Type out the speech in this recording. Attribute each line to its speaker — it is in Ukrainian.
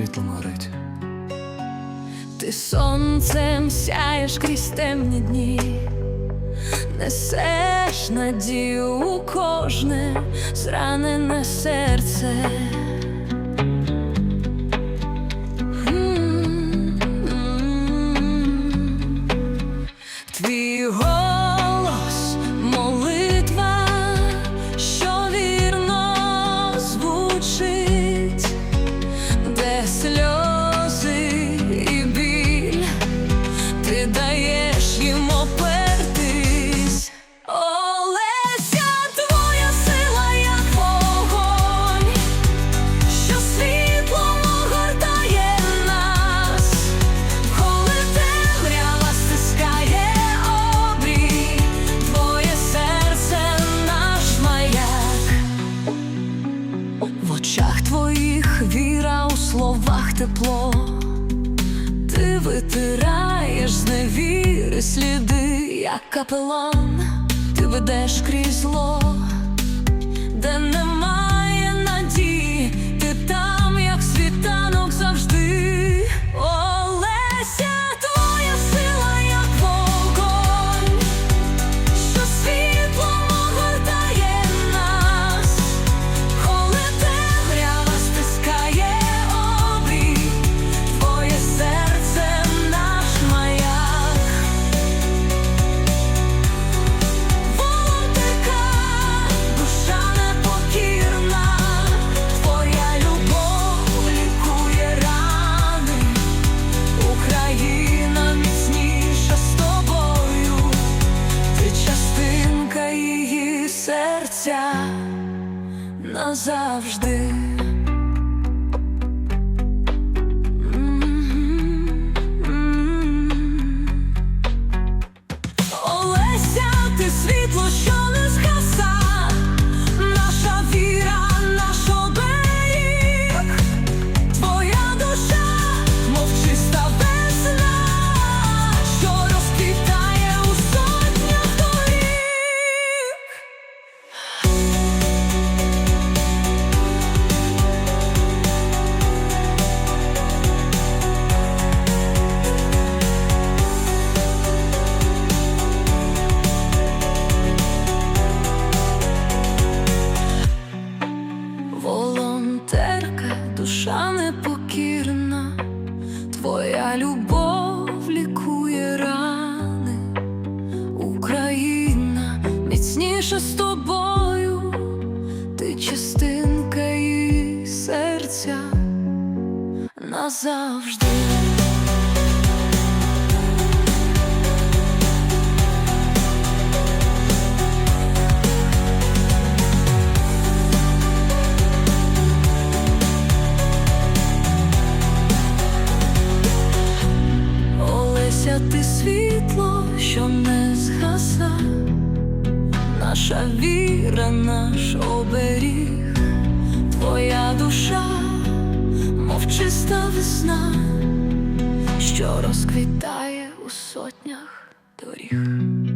Speaker 1: світлом горить.
Speaker 2: Ти сонцем сяєш крізь темні дні, несеш надію у кожне зранене серце. Твоїх віра у словах тепло, ти витираєш з невіри сліди, як капелан, ти ведеш крізь зло, де немає назавжди. Душа непокірна, твоя любов лікує рани, Україна міцніша з тобою, ти частинка її серця. Назавжди. Світло, що не згаса, наша віра, наш оберіг, твоя душа, мов чиста весна, що розквітає у сотнях доріг.